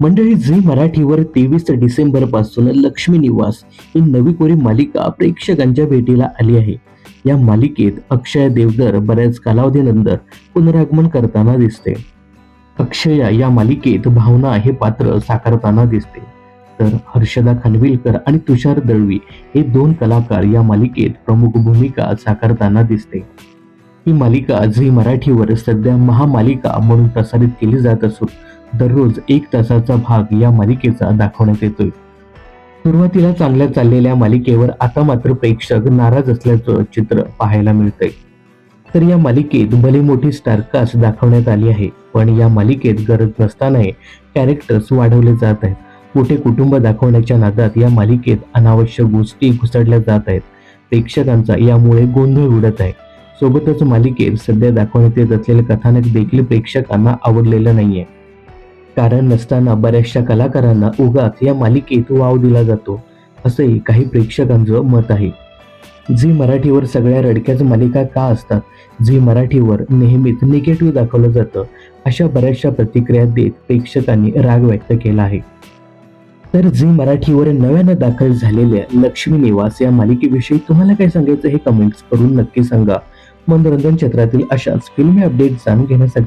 मंडळी झी मराठीवर तेवीस डिसेंबरपासून लक्ष्मी निवास ही नवी कोरी मालिका प्रेक्षकांच्या भेटीला आली आहे. या मालिकेत अक्षय देवधर बऱ्याच कालावधीनंतर पुनरागमन करताना दिसते. अक्षया या मालिकेत भावना हे पात्र साकारताना दिसते. तर हर्षदा खानविलकर आणि तुषार दळवी हे दोन कलाकार या मालिकेत प्रमुख भूमिका साकारताना दिसते. ही मालिका झी मराठीवर सध्या महामालिका म्हणून प्रसारित केली जात असून दररोज एक तासाचा भाग या मालिकेचा दाखवण्यात येतोय. सुरुवातीला चांगल्या चाललेल्या मालिकेवर आता मात्र प्रेक्षक नाराज असल्याचं चित्र पाहायला मिळतंय. तर या मालिकेत भले मोठी स्टारकास्ट दाखवण्यात आली आहे पण या मालिकेत गरज नसतानाही कॅरेक्टर्स वाढवले जात आहेत. कुठे कुटुंब दाखवण्याच्या नादात या मालिकेत अनावश्यक गोष्टी घुसडल्या जात आहेत. प्रेक्षकांचा यामुळे गोंधळ उडत आहे. सोबतच मालिकेत सध्या दाखवण्यात येत असलेले कथानक देखील प्रेक्षकांना आवडलेलं नाहीये. कारण नसताना बऱ्याचशा कलाकारांना उगाच या मालिकेत वाव दिला जातो असंही काही प्रेक्षकांचं मत आहे. झी मराठीवर सगळ्या रडक्याच मालिका का असतात? झी मराठीवर नेहमीच निगेटिव्ह दाखवलं जातं अशा बऱ्याचशा प्रतिक्रिया देत प्रेक्षकांनी राग व्यक्त केला आहे. तर झी मराठीवर नव्यानं दाखल झालेल्या लक्ष्मी निवास या मालिकेविषयी तुम्हाला काय सांगायचं हे कमेंट्स करून नक्की सांगा. मनोरंजन क्षेत्रातील अशाच फिल्मी अपडेट जाणून घेण्यासाठी